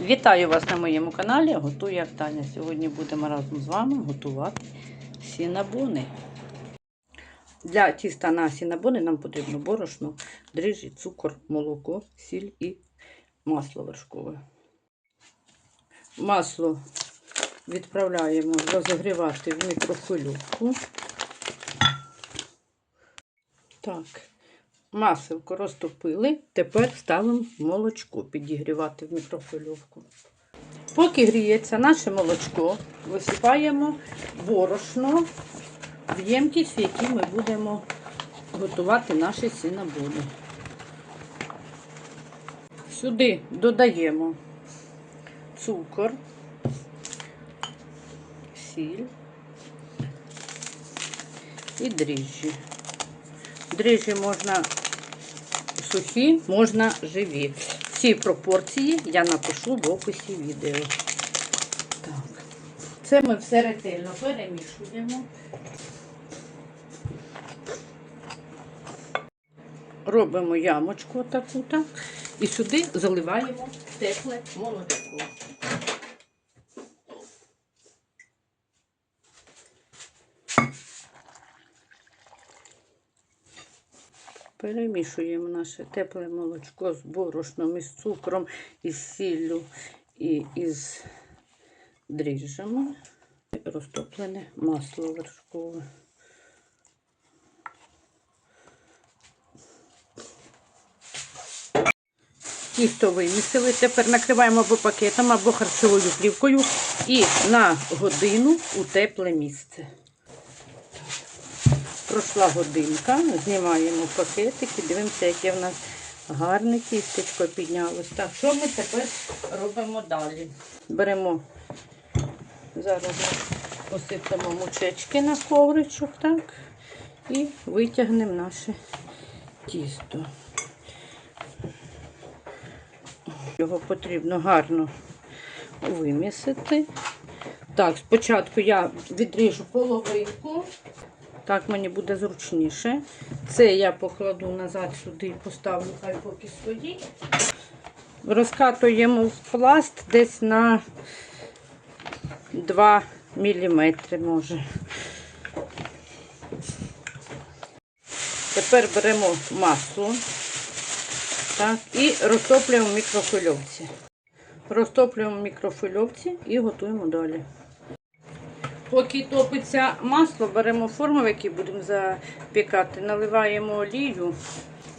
Вітаю вас на моєму каналі. Готую як Таня. Сьогодні будемо разом з вами готувати сінабони. Для тіста на сінабони нам потрібно борошно, дріжджі, цукор, молоко, сіль і масло вершкове. Масло відправляємо розігрівати в мікрохвильовку. Так, маселко розтопили. Тепер ставимо молочко підігрівати в мікрохвильовку. Поки гріється наше молочко, висипаємо борошно в ємкість, в якій ми будемо готувати наші сінабони. Сюди додаємо цукор, сіль і дріжджі. Дріжджі можна сухі, можна живі. Всі пропорції я напишу в описі відео. Так. Це ми все ретельно перемішуємо. Робимо ямочку таку так. І сюди заливаємо тепле молочко. Перемішуємо наше тепле молочко з борошном, із цукром, із сіллю і із дріжджами. Розтоплене масло вершкове. Тісто вимісили. Тепер накриваємо або пакетом, або харчовою плівкою і на годину у тепле місце. Пройшла годинка, знімаємо пакетик і дивимося, яке в нас гарне тістечко піднялось. Так, що ми тепер робимо далі? Беремо, зараз посипемо мучечки на ковричок, так, і витягнемо наше тісто. Його потрібно гарно вимісити. Так, спочатку я відріжу половинку. Так мені буде зручніше. Це я покладу назад сюди і поставлю, хай поки стоїть. Розкатуємо в пласт десь на 2 мм може. Тепер беремо масло так, і розтоплюємо в мікрохвильовці. Розтоплюємо в мікрохвильовці і готуємо далі. Поки топиться масло, беремо форму, в якій будемо запікати, наливаємо олію,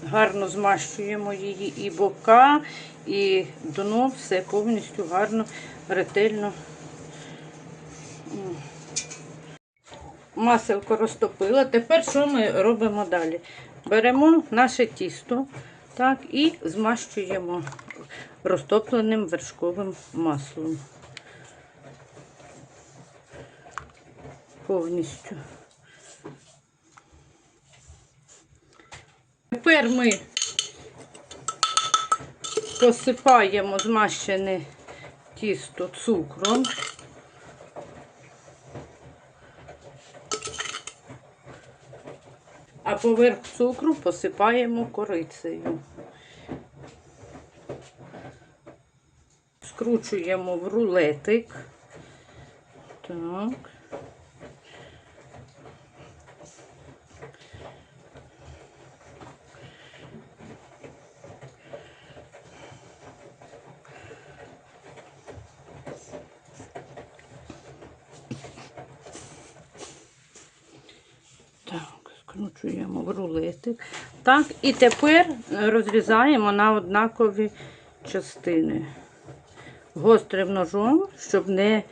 гарно змащуємо її і бока, і дно, все повністю гарно, ретельно. Маселко розтопила. Тепер що ми робимо далі? Беремо наше тісто так, і змащуємо розтопленим вершковим маслом. Повністю. Тепер ми посипаємо змащене тісто цукром. А поверх цукру посипаємо корицею. Скручуємо в рулетик. Так. Так, скручуємо в рулетик. Так, і тепер розрізаємо на однакові частини. Гострим ножом, щоб не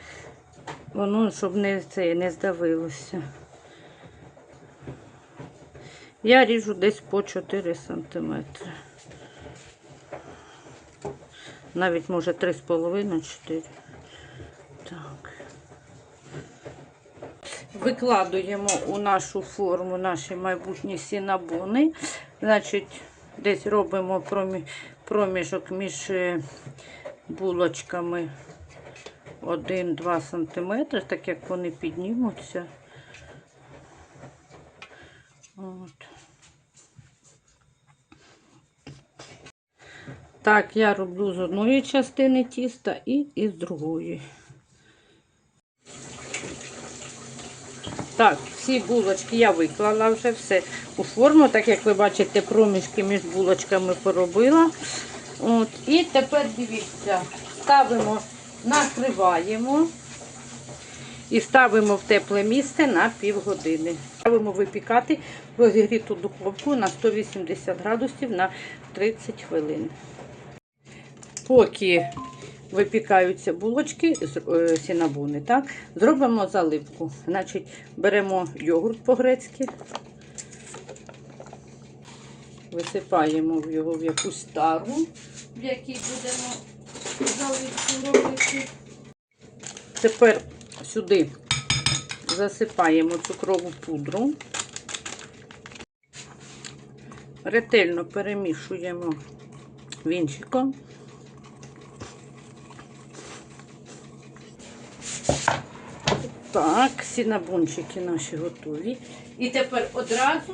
воно щоб не, це, не здавилося. Я ріжу десь по 4 см. Навіть може 3,5-4. Так. Викладуємо у нашу форму наші майбутні сінабони. Значить, десь робимо проміжок між е, булочками 1-2 см, так як вони піднімуться. От. Так, я роблю з одної частини тіста і із другої. Так, всі булочки я виклала вже все у форму, так як ви бачите, проміжки між булочками поробила. От, і тепер дивіться, ставимо, накриваємо і ставимо в тепле місце на півгодини. Ставимо випікати розігріту духовку на 180 градусів на 30 хвилин. Поки випікаються булочки, е, сінабуни, так, зробимо заливку. Значить, беремо йогурт по-грецьки, висипаємо в його в якусь тару, в якій будемо заливку робити. Тепер сюди засипаємо цукрову пудру. Ретельно перемішуємо вінчиком. Так, сінабунчики наші готові. І тепер одразу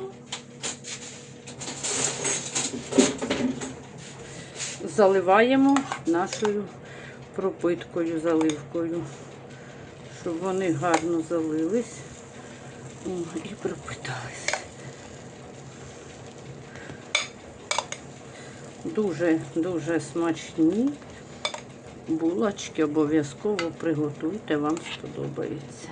заливаємо нашою пропиткою, заливкою, щоб вони гарно залились і пропитались. Дуже-дуже смачні булочки обов'язково приготуйте, вам сподобається.